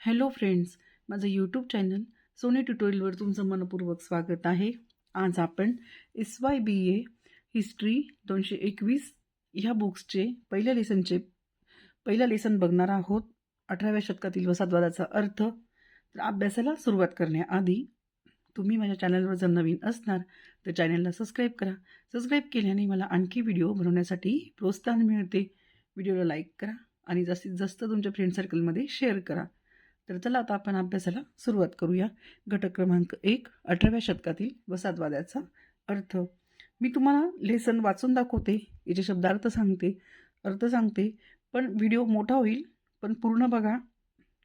Hello friends माझं YouTube channel Soni ट्युटोरियलवर तुमचं मनपूर्वक स्वागत आहे. आज आपण S Y B A history दोनशे एकवीस ह्या बुक्सचे पहिल्या लेसनचे पहिलं लेसन बघणार आहोत. अठराव्या शतकातील वसादवादाचा अर्थ. तर अभ्यासाला सुरुवात करण्याआधी तुम्ही माझ्या चॅनलवर जर नवीन असणार तर चॅनलला सबस्क्राईब करा. सबस्क्राईब केल्याने मला आणखी व्हिडिओ बनवण्यासाठी प्रोत्साहन मिळते. व्हिडिओला लाईक करा आणि जास्तीत जास्त तुमच्या फ्रेंड सर्कलमध्ये शेअर करा. तर चला आता आपण अभ्यासाला सुरुवात करूया. घटक क्रमांक एक अठराव्या शतकातील वसादवादाचा अर्थ. मी तुम्हाला लेसन वाचून दाखवते. याचे शब्दार्थ सांगते. अर्थ सांगते पण व्हिडिओ मोठा होईल पण पूर्ण बघा.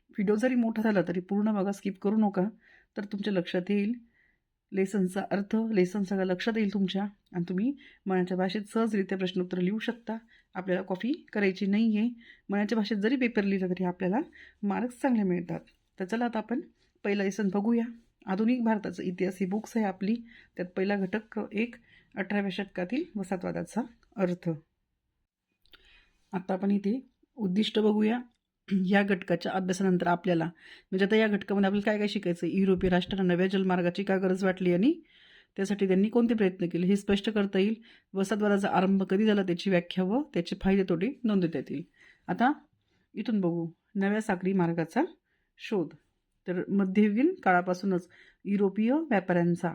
व्हिडिओ जरी मोठा झाला तरी पूर्ण बघा स्किप करू नका. तर तुमच्या लक्षात येईल. लेसनचा अर्थ लेसन सगळं लक्षात येईल तुमच्या. आणि तुम्ही मनाच्या भाषेत सहजरित्या प्रश्नोत्तर लिहू शकता. आपल्याला कॉपी करायची नाही आहे मनाच्या भाषेत जरी पेपर लिहिला तरी आपल्याला मार्क्स चांगले मिळतात. तर चला आता आपण पहिला लेसन बघूया. आधुनिक भारताचं इतिहास ही बुक्स आहे आपली. त्यात पहिला घटक एक अठराव्या शतकातील वसाहतवादाचा अर्थ. आता आपण इथे उद्दिष्ट बघूया. या घटकाच्या अभ्यासानंतर आपल्याला म्हणजे आता या घटकामध्ये आपल्याला काय काय शिकायचं? युरोपीय राष्ट्रांना नव्या जलमार्गाची का गरज वाटली आणि त्यासाठी त्यांनी कोणते प्रयत्न केले हे स्पष्ट करता येईल. वसाहतवादाचा आरंभ कधी झाला त्याची व्याख्या व त्याचे फायदे तोटे नोंदवता येतील. आता इथून बघू. नव्या साखरी मार्गाचा शोध. तर मध्ययुगीन काळापासूनच युरोपीय व्यापाऱ्यांचा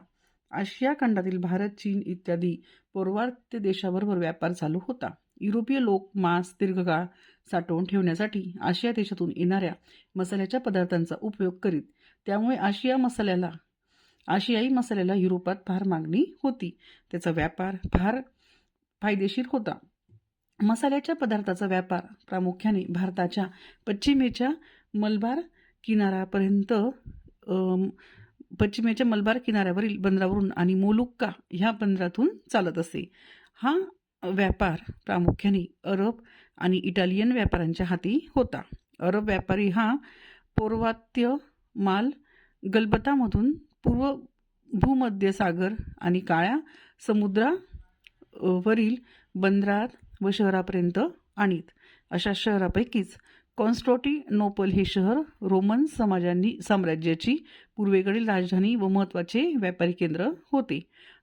आशिया खंडातील भारत चीन इत्यादी पौर्वात्य देशाबरोबर व्यापार चालू होता. युरोपीय लोक मांस दीर्घकाळ साठवून ठेवण्यासाठी आशिया देशातून येणाऱ्या मसाल्याच्या पदार्थांचा उपयोग करीत. त्यामुळे आशिया मसाल्याला आशियाई मसाल्याला युरोपात फार मागणी होती. त्याचा व्यापार फार फायदेशीर होता. मसाल्याच्या पदार्थाचा व्यापार प्रामुख्याने भारताच्या पश्चिमेच्या मलबार किनाऱ्यापर्यंत पश्चिमेच्या मलबार किनाऱ्यावरील बंदरावरून आणि मोलुक्का ह्या बंदरातून चालत असे. हा व्यापार प्रामुख्याने अरब आणि इटालियन व्यापाऱ्यांच्या हाती होता. अरब व्यापारी हा पौर्वात्य माल गलबतामधून पूर्व भूमध्य सागर आणि काळ्या समुद्रा वरील बंदरात व शहरापर्यंत आणीत. अशा शहरापैकीच कॉन्स्टॉन्टिनोपल हे शहर रोमन समाजांनी साम्राज्याची पूर्वेकडील राजधानी व महत्त्वाचे व्यापारी केंद्र होते.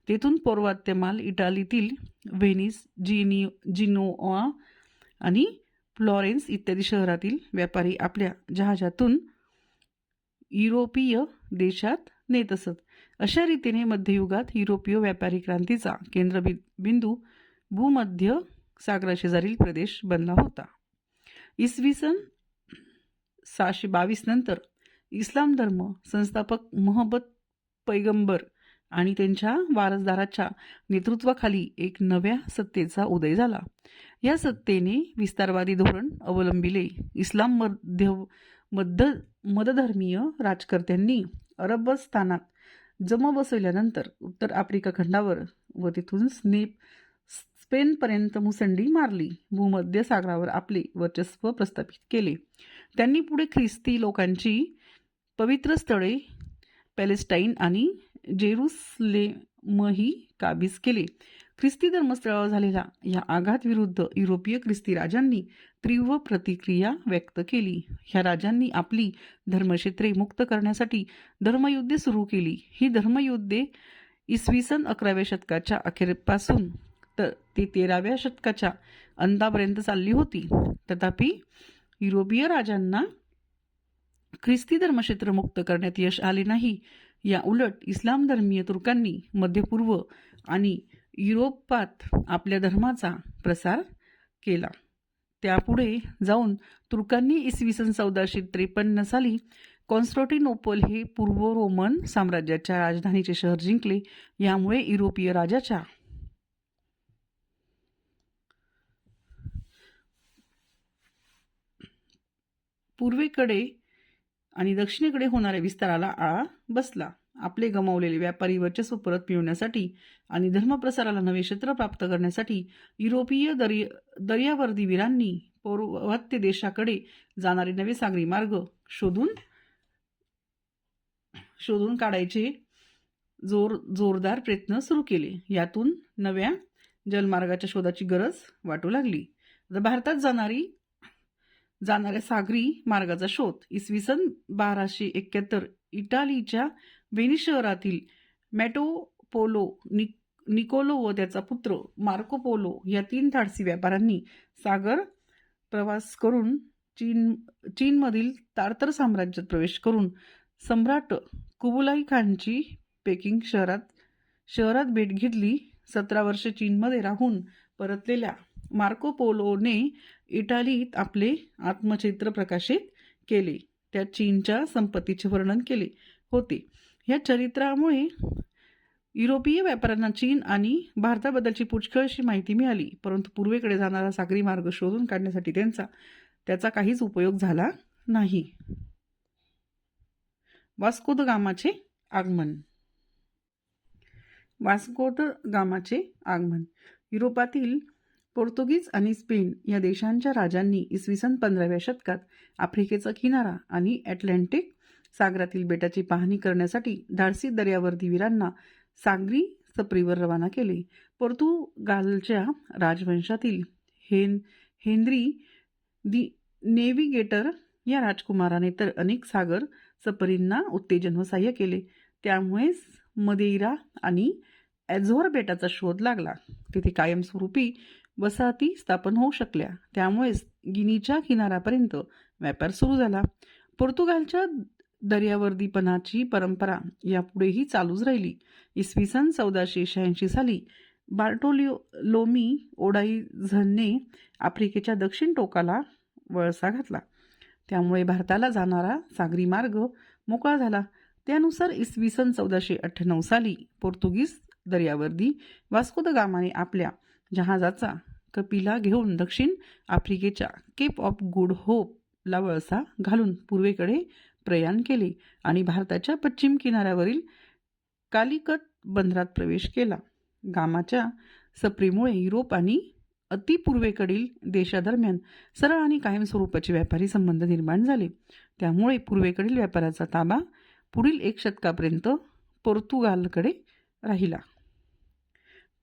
तेथून पौर्वात्य माल इटालीतील व्हेनिस जिनी जिनोआ आणि फ्लॉरेन्स इत्यादी शहरातील व्यापारी आपल्या जहाजातून युरोपीय देशात नेत असत. अशा रीतीने मध्ययुगात युरोपीय व्यापारी क्रांतीचा केंद्रबि बिंदू भूमध्य सागराशेजारील प्रदेश बनला होता. इसवी सन सहाशे बावीस नंतर इस्लाम धर्म संस्थापक मोहब्बत पैगंबर आणि त्यांच्या वारसदाराच्या नेतृत्वाखाली एक नव्या सत्तेचा उदय झाला. या सत्तेने विस्तारवादी धोरण अवलंबिले इस्लाम मध्य मध्य मदधर्मीय राजकर्त्यांनी अरबस्थानात जम बसवल्यानंतर उत्तर आफ्रिका खंडावर व तिथून स्नेप स्पेनपर्यंत मुसंडी मारली. भूमध्य सागरावर आपले वर्चस्व प्रस्थापित केले. त्यांनी पुढे ख्रिस्ती लोकांची पवित्र स्थळे पॅलेस्टाईन आणि जेरुसलेमही काबीज केले. ख्रिस्ती धर्मस्थळावर झालेल्या या आघातविरुद्ध युरोपीय ख्रिस्ती राजांनी तीव्र प्रतिक्रिया व्यक्त केली. ह्या राजांनी आपली धर्मक्षेत्रे मुक्त करण्यासाठी धर्मयुद्धे सुरू केली. ही धर्मयुद्धे इसवी सन अकराव्या शतकाच्या अखेरपासून तर ते तेराव्या शतकाच्या अंतापर्यंत चालली होती. तथापि युरोपीय राजांना ख्रिस्ती धर्मक्षेत्र मुक्त करण्यात यश आले नाही. या उलट इस्लाम धर्मीय तुर्कांनी मध्यपूर्व आणि युरोपात आपल्या धर्माचा प्रसार केला. त्यापुढे जाऊन तुर्कांनी इसवी सन चौदाशे त्रेपन्न साली कॉन्स्टॉटिनोपल हे पूर्व रोमन साम्राज्याच्या राजधानीचे शहर जिंकले. यामुळे युरोपीय राजाच्या पूर्वेकडे आणि दक्षिणेकडे होणाऱ्या विस्ताराला आळा बसला. आपले गमावलेले व्यापारी वर्चस्व परत मिळवण्यासाठी आणि धर्मप्रसाराला नवे क्षेत्र प्राप्त करण्यासाठी युरोपीय दर्य दर्यावर्दी वीरांनी पौर्वात्य देशाकडे जाणारे नवे सागरी मार्ग शोधून शोधून काढायचे जोर जोरदार प्रयत्न सुरू केले. यातून नव्या जलमार्गाच्या शोधाची गरज वाटू लागली. भारतात जाणारी जाणाऱ्या सागरी मार्गाचा शोध इसवी सन बाराशे एक्क्याहत्तर इटालीच्या व्हेनिस शहरातील मॅटोपोलो नि निकोलो व त्याचा पुत्र मार्कोपोलो या तीन धाडसी व्यापाऱ्यांनी सागर प्रवास करून चीन चीनमधील तारतर साम्राज्यात प्रवेश करून सम्राट कुबुलाई खानची पेकिंग शहरात शहरात भेट घेतली. सतरा वर्षे चीनमध्ये राहून परतलेल्या मार्कोपोलोने इटालीत आपले आत्मचित्र प्रकाशित केले. त्या चीनच्या संपत्तीचे वर्णन केले होते. या चरित्रामुळे युरोपीय व्यापाऱ्यांना चीन आणि भारताबद्दलची पुष्कळशी माहिती मिळाली. परंतु पूर्वेकडे जाणारा सागरी मार्ग शोधून काढण्यासाठी त्यांचा त्याचा काहीच उपयोग झाला नाही. वास्को द गामाचे आगमन. वास्को द गामाचे आगमन. युरोपातील पोर्तुगीज आणि स्पेन या देशांच्या राजांनी इसवी सन पंधराव्या शतकात आफ्रिकेचा किनारा आणि अटलांटिक सागरातील बेटाची पाहणी करण्यासाठी धाडसी दर्यावर्दी वीरांना सागरी सपरीवर रवाना केले. पोर्तुगालच्या राजवंशातील हेन हेनरी दि नेव्हिगेटर या राजकुमाराने तर अनेक सागर सपरींना उत्तेजन व सहाय्य केले. त्यामुळेच मदेइरा आणि ॲझोर बेटाचा शोध लागला. तिथे कायमस्वरूपी वसाहती स्थापन होऊ शकल्या. त्यामुळेच गिनीच्या किनाऱ्यापर्यंत व्यापार सुरू झाला. पोर्तुगालच्या दर्यावर्दीपणाची परंपरा यापुढेही चालूच राहिली. इसवी सन चौदाशे शहाऐंशी साली बार्टोलिओ लोमी ओडाईझनने आफ्रिकेच्या दक्षिण टोकाला वळसा घातला. त्यामुळे भारताला जाणारा सागरी मार्ग मोकळा झाला. त्यानुसार इसवी सन चौदाशे अठ्ठ्याण्णव साली पोर्तुगीज दर्यावर्दी वास्को द गामाने आपल्या जहाजाचा कपिला घेऊन दक्षिण आफ्रिकेच्या केप ऑफ गुड होपला वळसा घालून पूर्वेकडे प्रयाण केले आणि भारताच्या पश्चिम किनाऱ्यावरील कालिकत बंदरात प्रवेश केला. गामाच्या सप्रीमुळे युरोप आणि अतिपूर्वेकडील देशादरम्यान सरळ आणि कायमस्वरूपाचे व्यापारी संबंध निर्माण झाले. त्यामुळे पूर्वेकडील व्यापाराचा ताबा पुढील एक शतकापर्यंत पोर्तुगालकडे राहिला.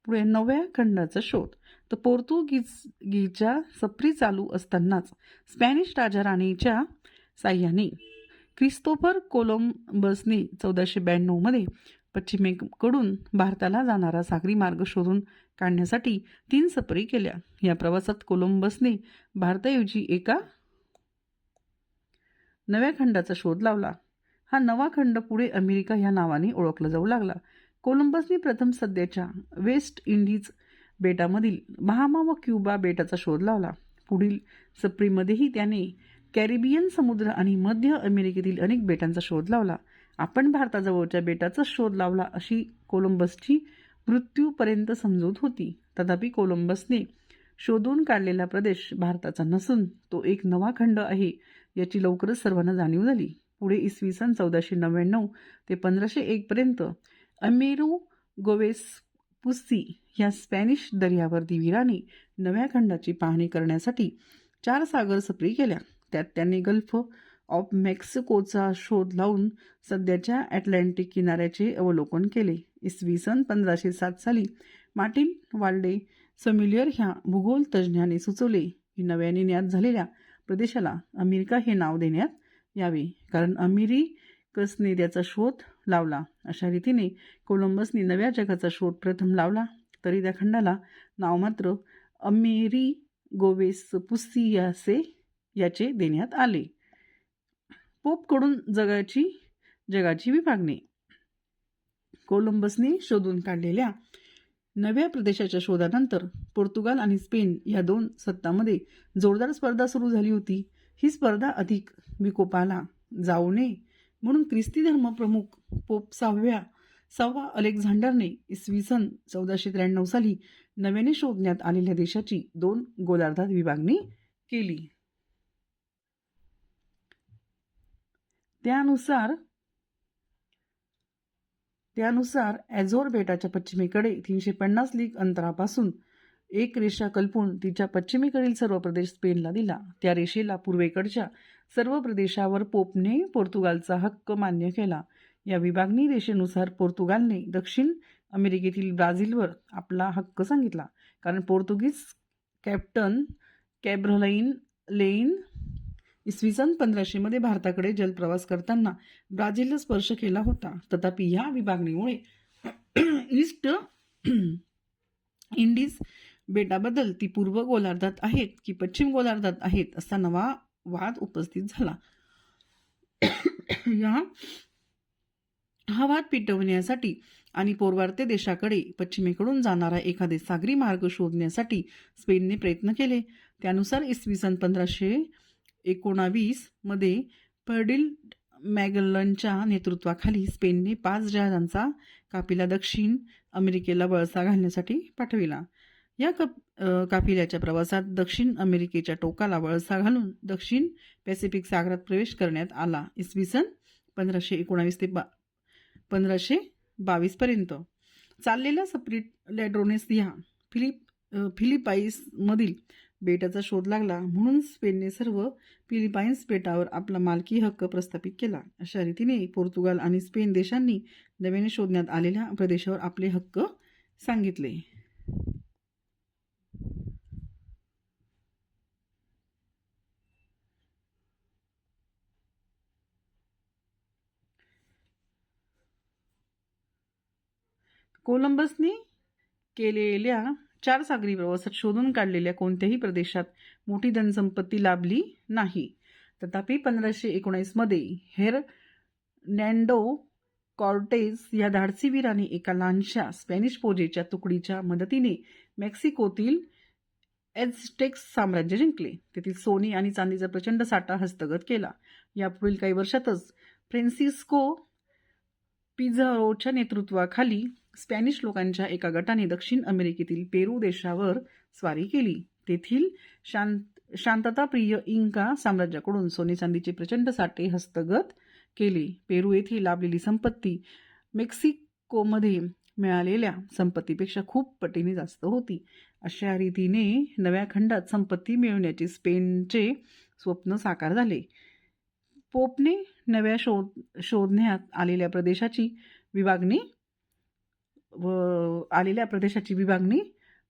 पुढे नव्या खंडाचा शोध. तर पोर्तुगीजगीच्या सप्री चालू असतानाच स्पॅनिश राजा राणीच्या साह्याने क्रिस्तोफर कोलंबसने चौदाशे ब्याण्णवमध्ये पश्चिमेकडून भारताला जाणारा सागरी मार्ग शोधून काढण्यासाठी तीन सफरी केल्या. या प्रवासात कोलंबसने भारताऐवजी एका नव्या खंडाचा शोध लावला. हा नवा खंड पुढे अमेरिका ह्या नावाने ओळखला जाऊ लागला. कोलंबसने प्रथम सध्याच्या वेस्ट इंडिज बेटामधील बहामा व क्युबा बेटाचा शोध लावला. पुढील सप्रीमध्येही त्याने कॅरिबियन समुद्र आणि मध्य अमेरिकेतील अनेक बेटांचा शोध लावला. आपण भारताजवळच्या बेटाचा शोध लावला अशी कोलंबसची मृत्यूपर्यंत समजूत होती. तथापि कोलंबसने शोधून काढलेला प्रदेश भारताचा नसून तो एक नवा खंड आहे याची लवकरच सर्वांना जाणीव झाली. पुढे इसवी सन चौदाशे नव्याण्णव ते पंधराशे एकपर्यंत अमेरू गोवेस पुस्सी या स्पॅनिश दर्यावर दिवीराने नव्या खंडाची पाहणी करण्यासाठी चार सागर सफरी केल्या. त्यात त्यांनी गल्फ ऑफ मेक्सिकोचा शोध लावून सध्याच्या अटलांटिक किनाऱ्याचे अवलोकन केले. इसवी सन पंधराशे सात साली मार्टिन वाल्डे समिलियर ह्या भूगोल तज्ज्ञाने सुचवले की नव्याने ज्ञात झालेल्या प्रदेशाला अमेरिका हे नाव देण्यात यावे. कारण अमेरिकसने त्याचा शोध लावला. अशा रीतीने कोलंबसने नव्या जगाचा शोध प्रथम लावला. तरी त्या खंडाला नाव मात्र अमेरी गोवेस पुस्सियासे याचे देण्यात आले. पोपकडून जगाची जगाची विभागणी. कोलंबसने शोधून काढलेल्या नव्या प्रदेशाच्या शोधानंतर पोर्तुगाल आणि स्पेन या दोन सत्तामध्ये जोरदार स्पर्धा सुरू झाली होती. ही स्पर्धा अधिक विकोपाला जाऊ नये म्हणून ख्रिस्ती धर्म प्रमुख पोप सहाव्या सव्वा अलेक्झांडरने इसवी सन चौदाशे त्र्याण्णव साली नव्याने शोधण्यात आलेल्या देशाची दोन गोलार्धात विभागणी केली. त्यानुसार त्यानुसार ॲझोर बेटाच्या पश्चिमेकडे तीनशे पन्नास लीग अंतरापासून एक रेषा कल्पून तिच्या पश्चिमेकडील सर्व प्रदेश स्पेनला दिला. त्या रेषेला पूर्वेकडच्या सर्व प्रदेशावर पोपने पोर्तुगालचा हक्क मान्य केला. या विभागणी रेषेनुसार पोर्तुगालने दक्षिण अमेरिकेतील ब्राझीलवर आपला हक्क सांगितला. कारण पोर्तुगीज कॅप्टन कॅब्रलाईन लेईन इसवी सन पंधराशेमध्ये भारताकडे जलप्रवास करताना ब्राझीलला स्पर्श केला होता. तथापि ह्या विभागणीमुळे ईस्ट इंडिज बेटाबद्दल ती पूर्व गोलार्धात आहेत की पश्चिम गोलार्धात आहेत असा नवा वाद उपस्थित झाला. या हा वाद पिटवण्यासाठी आणि पोरवार्ते देशाकडे पश्चिमेकडून जाणारा एखादे सागरी मार्ग शोधण्यासाठी स्पेनने प्रयत्न केले. त्यानुसार इसवी सन पंधराशे एकोणावीसमध्ये पर्डिल मॅगलनच्या नेतृत्वाखाली स्पेनने पाच जहाजांचा काफिला दक्षिण अमेरिकेला वळसा घालण्यासाठी पाठविला. या कप काफिल्याच्या प्रवासात दक्षिण अमेरिकेच्या टोकाला वळसा घालून दक्षिण पॅसिफिक सागरात प्रवेश करण्यात आला. इसवी सन पंधराशे एकोणावीस ते बा पंधराशे बावीसपर्यंत चाललेल्या सप्रिट लॅड्रोनेस ह्या फिलिप फिलिपाईसमधील बेटाचा शोध लागला. म्हणून स्पेनने सर्व फिलिपाईन्स बेटावर आपला मालकी हक्क प्रस्थापित केला. अशा रीतीने पोर्तुगाल आणि स्पेन देशांनी नव्याने शोधण्यात आलेल्या प्रदेशावर आपले हक्क सांगितले. कोलंबसने केलेल्या चार सागरी प्रवासात शोधून काढलेल्या कोणत्याही प्रदेशात मोठी धनसंपत्ती लाभली नाही. तथापि पंधराशे एकोणीसमध्ये हेर नॅन्डो कॉर्टेज या धाडसी वीराने एका लहानशा स्पॅनिश फौजेच्या तुकडीच्या मदतीने मेक्सिकोतील एझटेक्स साम्राज्य जिंकले. तेथील सोने आणि चांदीचा प्रचंड साठा हस्तगत केला. यापुढील काही वर्षातच फ्रेन्सिस्को पिझारोच्या नेतृत्वाखाली स्पॅनिश लोकांच्या एका गटाने दक्षिण अमेरिकेतील पेरू देशावर स्वारी केली. तेथील शांत शांतताप्रिय इंका साम्राज्याकडून सोने चांदीचे प्रचंड साठे हस्तगत केले. पेरू येथे लाभलेली संपत्ती मेक्सिकोमध्ये मिळालेल्या संपत्तीपेक्षा खूप पटीने जास्त होती. अशा रीतीने नव्या खंडात संपत्ती मिळवण्याचे स्पेनचे स्वप्न साकार झाले. पोपने नव्या शोध शोधण्यात आलेल्या प्रदेशाची विभागणी व आलेल्या प्रदेशाची विभागणी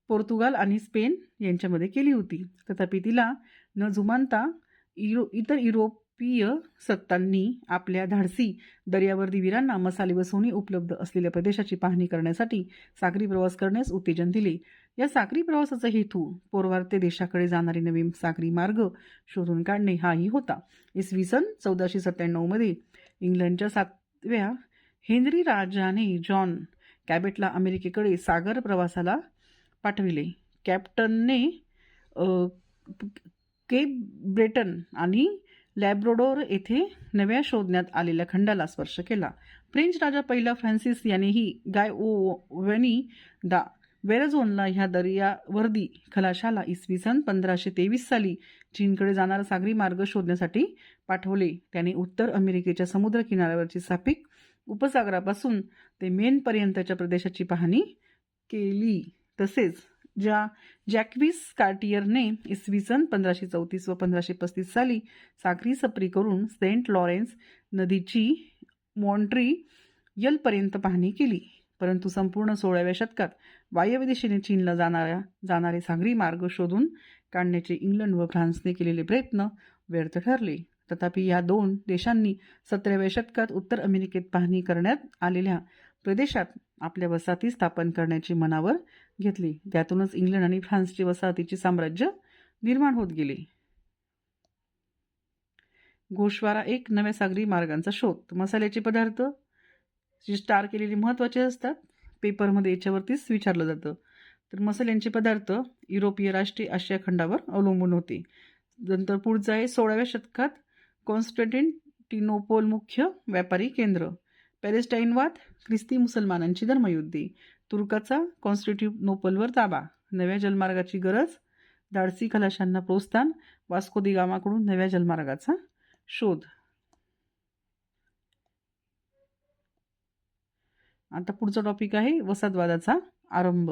पोर्तुगाल आणि स्पेन यांच्यामध्ये केली होती. तथापि तिला न जुमानता युरो इतर युरोपीय सत्तांनी आपल्या धाडसी दर्यावर्दी वीरांना मसाले व सोने उपलब्ध असलेल्या प्रदेशाची पाहणी करण्यासाठी सागरी प्रवास करण्यास उत्तेजन दिले. या सागरी प्रवासाचा हेतू पोरवार्ते देशाकडे जाणारे नवीन सागरी मार्ग शोधून काढणे हाही होता. इसवी सन चौदाशे सत्त्याण्णवमध्ये इंग्लंडच्या सातव्या हेनरी राजाने जॉन कॅबेटला अमेरिकेकडे सागर प्रवासाला पाठविले. कॅप्टनने केप ब्रेटन आणि लॅब्रोडोर येथे नव्या शोधण्यात आलेल्या खंडाला स्पर्श केला. फ्रेंच राजा पहिला फ्रान्सिस यानेही गाय ओवनी दा वेरझोनला ह्या दर्यावर्दी खलाशाला इसवी सन पंधराशे तेवीस साली चीनकडे जाणारा सागरी मार्ग शोधण्यासाठी पाठवले. त्याने उत्तर अमेरिकेच्या समुद्र किनाऱ्यावरची सापिक उपसागरापासून ते मेनपर्यंतच्या प्रदेशाची पाहणी केली. तसेच ज्या जॅक्विस कार्टियरने इसवी सन पंधराशे चौतीस व पंधराशे पस्तीस साली सागरी सपरी करून सेंट लॉरेन्स नदीची मॉन्ट्री यलपर्यंत पाहणी केली. परंतु संपूर्ण सोळाव्या शतकात वायव्य दिशेने चीनला जाणाऱ्या जाणारे सागरी मार्ग शोधून काढण्याचे इंग्लंड व फ्रान्सने केलेले प्रयत्न व्यर्थ ठरले. तथापि या दोन देशांनी सतराव्या शतकात उत्तर अमेरिकेत पाहणी करण्यात आलेल्या प्रदेशात आपल्या वसाहती स्थापन करण्याची मनावर घेतली. त्यातूनच इंग्लंड आणि फ्रान्सची वसाहतीचे साम्राज्य निर्माण होत गेले. गोशवारा एक नव्या सागरी मार्गांचा शोध. मसाल्याचे पदार्थ जी स्टार केलेले महत्त्वाचे असतात पेपरमध्ये याच्यावरतीच विचारलं जातं. तर मसाल्यांचे पदार्थ युरोपीय राष्ट्रीय आशिया खंडावर अवलंबून होते. नंतर पुढचं आहे सोळाव्या शतकात कॉन्स्टंटिनोपोल मुख्य व्यापारी केंद्र. पॅलेस्टाईनवाद ख्रिस्ती मुसलमानांची धर्मयुद्धी. तुर्काचा कॉन्स्टिट्युनोपलवर ताबा. नव्या जलमार्गाची गरज. धाडसी खलाशांना प्रोत्साहन. वास्को दी गामाकडून नव्या जलमार्गाचा शोध. आता पुढचा टॉपिक आहे वसादवादाचा आरंभ.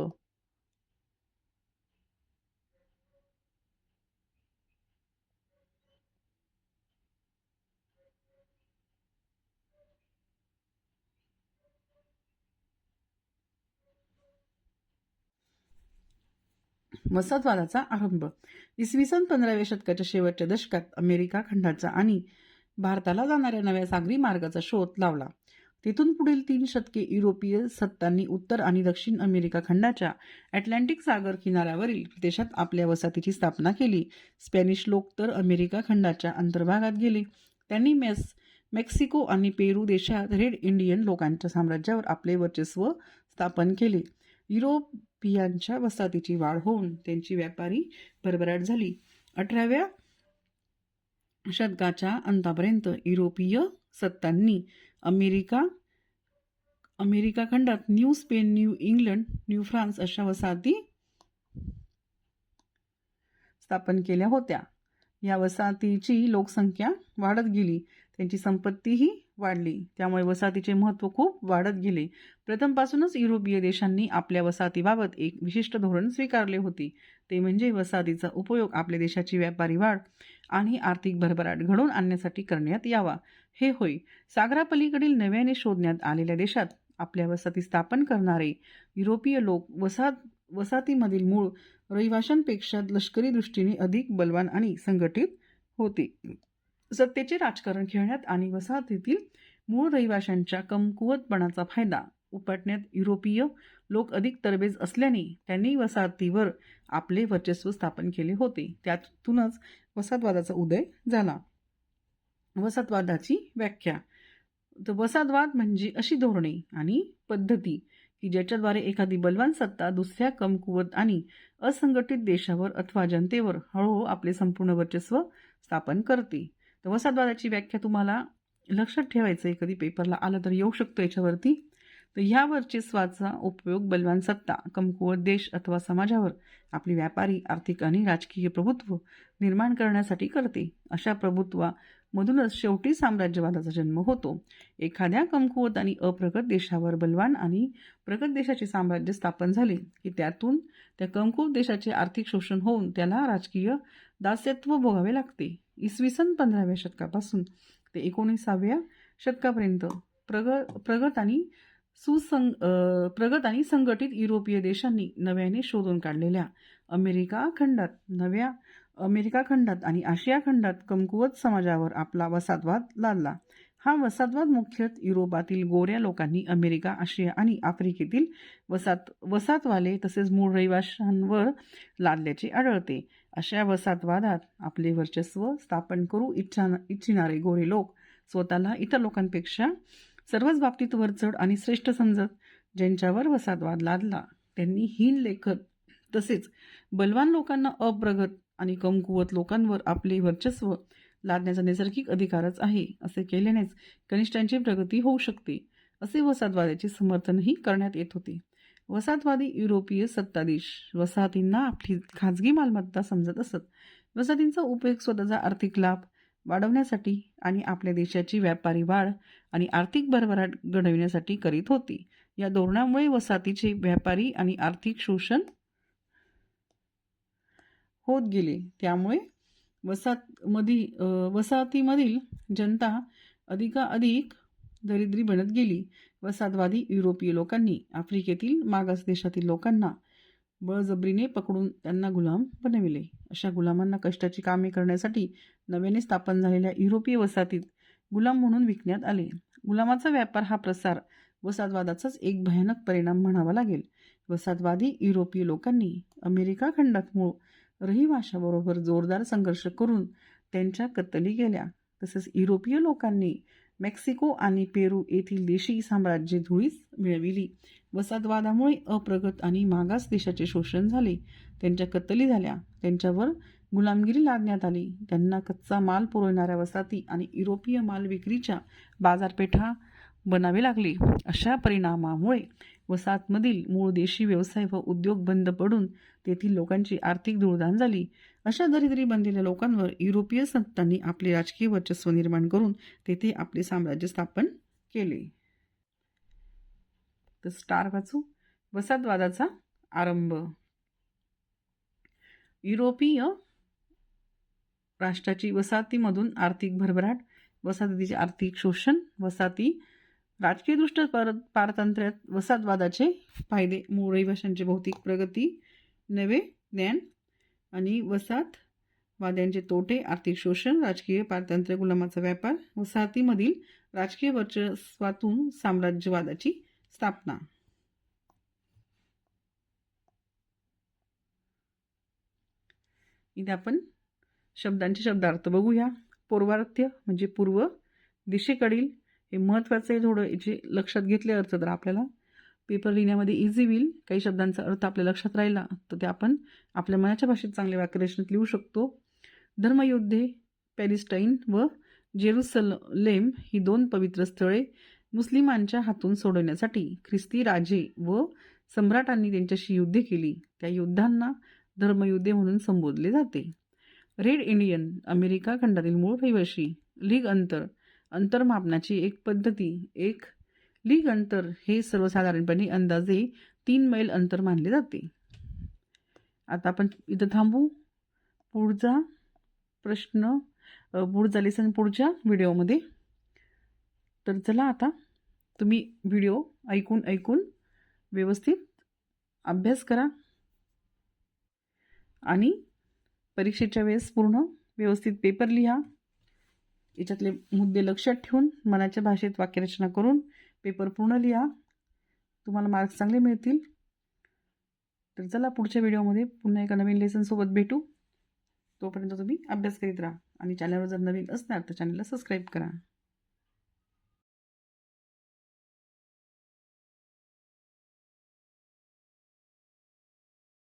वसाहतवादाचा आरंभ. इसवी सन पंधराव्या शतकाच्या शेवटच्या दशकात अमेरिका खंडाचा आणि भारताला जाणाऱ्या नव्या सागरी मार्गाचा शोध लावला. तिथून पुढील तीन शतके युरोपीय सत्तांनी उत्तर आणि दक्षिण अमेरिका खंडाच्या अटलांटिक सागर किनाऱ्यावरील प्रदेशात आपल्या वसाहतीची स्थापना केली. स्पॅनिश लोक तर अमेरिका खंडाच्या अंतर्भागात गेले. त्यांनी मेस मेक्सिको आणि पेरू देशात रेड इंडियन लोकांच्या साम्राज्यावर आपले वर्चस्व स्थापन केले. युरोप पियांच्या वसाहतीची वाढ होऊन त्यांची व्यापारी भरभराट झाली. अठराव्या शतकाच्या अंतापर्यंत युरोपीय सत्तांनी अमेरिका अमेरिका खंडात New Spain New England New France अशा वसाहती स्थापन केल्या होत्या. या वसाहतीची लोकसंख्या वाढत गेली. त्यांची संपत्तीही वाढली. त्यामुळे वसाहतीचे महत्त्व खूप वाढत गेले. प्रथमपासूनच युरोपीय देशांनी आपल्या वसाहतीबाबत एक विशिष्ट धोरण स्वीकारले होते. ते म्हणजे वसाहतीचा उपयोग आपल्या देशाची व्यापारी वाढ आणि आर्थिक भरभराट घडवून आणण्यासाठी करण्यात यावा. हे होय. सागरापलीकडील नव्याने शोधण्यात आलेल्या देशात आपल्या वसाहती स्थापन करणारे युरोपीय लोक वसाहत वसाहतीमधील मूळ रहिवाशांपेक्षा लष्करी दृष्टीने अधिक बलवान आणि संघटित होते. सत्तेचे राजकारण खेळण्यात आणि वसाहतीतील मूळ रहिवाशांच्या कमकुवतपणाचा फायदा उपटण्यात युरोपीय लोक अधिक तरबेज असल्याने त्यांनी वसाहतीवर आपले वर्चस्व स्थापन केले होते. त्यातूनच वसाहतवादाचा उदय झाला. वसाहतवादाची व्याख्या. तर वसाहतवाद म्हणजे अशी धोरणे आणि पद्धती की ज्याच्याद्वारे एखादी बलवान सत्ता दुसऱ्या कमकुवत आणि असंघटित देशावर अथवा जनतेवर हळूहळू आपले संपूर्ण वर्चस्व स्थापन करते. तर वसाहतवादाची व्याख्या तुम्हाला लक्षात ठेवायचं आहे कधी पेपरला आलं तर येऊ शकतो याच्यावरती. तर ह्या वर्चस्वाचा उपयोग बलवान सत्ता कमकुवत देश अथवा समाजावर आपली व्यापारी आर्थिक आणि राजकीय प्रभुत्व निर्माण करण्यासाठी करते. अशा प्रभुत्वामधूनच शेवटी साम्राज्यवादाचा जन्म होतो. एखाद्या कमकुवत आणि अप्रगत देशावर बलवान आणि प्रगत देशाचे साम्राज्य स्थापन झाले की त्यातून त्या कमकुवत देशाचे आर्थिक शोषण होऊन त्याला राजकीय दास्यत्व भोगावे लागते. इसवी सन पंधराव्या शतकापासून ते एकोणीसाव्या शतकापर्यंत प्रग प्रगत आणि सुसंग प्रगत आणि संघटित युरोपीय देशांनी नव्याने शोधून काढलेल्या अमेरिका खंडात नव्या अमेरिका खंडात आणि आशिया खंडात कमकुवत समाजावर आपला वसादवाद लादला. हा वसाहतवाद मुख्यतः युरोपातील गोऱ्या लोकांनी अमेरिका आशिया आणि आफ्रिकेतील वसाहत वसाहतवाले तसेच मूळ रहिवाशांवर लादल्याचे आढळते. अशा वसाहतवादात आपले वर्चस्व स्थापन करू इच्छा इच्छिणारे गोरे लोक स्वतःला इतर लोकांपेक्षा सर्वच बाबतीत वरचढ आणि श्रेष्ठ समजत ज्यांच्यावर वसाहतवाद लादला. त्यांनी हीन लेखत तसेच बलवान लोकांना अप्रगत आणि कमकुवत लोकांवर आपले वर्चस्व लादण्याचा नैसर्गिक अधिकारच आहे असे केल्यानेच कनिष्ठांची प्रगती होऊ शकते असे वसाहतवादाचे समर्थनही करण्यात येत होते. वसाहतवादी युरोपीय सत्ताधीश वसाहतींना आपली खाजगी मालमत्ता समजत असत. वसाहतींचा उपयोग स्वतःचा आर्थिक लाभ वाढवण्यासाठी आणि आपल्या देशाची व्यापारी वाढ आणि आर्थिक भरभराट घडविण्यासाठी करीत होती. या धोरणामुळे वसाहतीचे व्यापारी आणि आर्थिक शोषण होत गेले. त्यामुळे वसाहतमधी वसाहतीमधील जनता अधिकाधिक दरिद्री बनत गेली. वसाहतवादी युरोपीय लोकांनी आफ्रिकेतील मागास देशातील लोकांना बळजबरीने पकडून त्यांना गुलाम बनविले. अशा गुलामांना कष्टाची कामे करण्यासाठी नव्याने स्थापन झालेल्या युरोपीय वसाहतीत गुलाम म्हणून विकण्यात आले. गुलामाचा व्यापार हा प्रसार वसाहतवादाचाच एक भयानक परिणाम म्हणावा लागेल. वसाहतवादी युरोपीय लोकांनी अमेरिका खंडात मूळ रहिवाशाबरोबर जोरदार संघर्ष करून त्यांच्या कत्तली गेल्या. तसेच युरोपीय लोकांनी मेक्सिको आणि पेरू येथील देशी साम्राज्य धुळीस मिळविली. वसाहतवादामुळे अप्रगत आणि मागास देशाचे शोषण झाले. त्यांच्या कत्तली झाल्या. त्यांच्यावर गुलामगिरी लादण्यात आली. त्यांना कच्चा माल पुरवणाऱ्या वसाहती आणि युरोपीय माल विक्रीच्या बाजारपेठा बनावे लागले. अशा परिणामामुळे वसाहतमधील मूळ देशी व्यवसाय व उद्योग बंद पडून तेथील लोकांची आर्थिक धुळदाण झाली. अशा दरिद्री बनलेल्या लोकांवर युरोपीय संतांनी आपले राजकीय वर्चस्व निर्माण करून तेथे आपले साम्राज्य स्थापन केले. तर स्टार वाचू वसाहतवादाचा आरंभ. युरोपीय राष्ट्राची वसाहतीमधून आर्थिक भरभराट वसाहतीचे आर्थिक शोषण वसाहती राजकीयदृष्ट्या पर पारतंत्र्यात वसाहतवादाचे फायदे मूळ रहिवाशांची भौतिक प्रगती नवे ज्ञान आणि वसाहत वाद्यांचे तोटे आर्थिक शोषण राजकीय पारतंत्र्य गुलामाचा व्यापार वसाहतीमधील राजकीय वर्चस्वातून साम्राज्यवादाची स्थापना. इथे आपण शब्दांचे शब्दार्थ बघूया. पूर्वार्थ्य म्हणजे पूर्व दिशेकडील हे महत्त्वाचं आहे थोडं याचे लक्षात घेतले अर्थ तर आपल्याला. पेपर लिहिण्यामध्ये इझी होईल काही शब्दांचा अर्थ आपल्या लक्षात राहिला तर ते आपण आपल्या मनाच्या भाषेत चांगल्या वाक्यरचनेत लिहू शकतो. धर्मयोद्धे पॅलिस्टाईन व जेरुसलेम ही दोन पवित्र स्थळे मुस्लिमांच्या हातून सोडवण्यासाठी ख्रिस्ती राजे व सम्राटांनी त्यांच्याशी युद्धे केली. त्या युद्धांना धर्मयुद्धे म्हणून संबोधले जाते. रेड इंडियन अमेरिका खंडातील मूळ रहिवाशी लीग अंतर अंतरमापनाची एक पद्धती एक लीग अंतर हे सर्वसाधारणपणे अंदाजे तीन मैल अंतर मानले जाते. आता आपण इथं थांबू. पुढचा प्रश्न पुढचा लेसन पुढच्या व्हिडिओमध्ये तर चला आता तुम्ही व्हिडिओ ऐकून ऐकून व्यवस्थित अभ्यास करा. आणि परीक्षेच्या वेळेस पूर्ण व्यवस्थित पेपर लिहा. याच्यातले मुद्दे लक्षात ठेवून मनाच्या भाषेत वाक्यरचना करून पेपर पूर्ण लिहा. तुम्हाला मार्क्स चांगले मिळतील. तर चला पुढच्या व्हिडिओमध्ये पुन्हा एका नवीन लेसनसोबत भेटू. तोपर्यंत तुम्ही अभ्यास करीत राहा आणि चॅनलवर जर नवीन असणार तर चॅनलला सबस्क्राईब करा.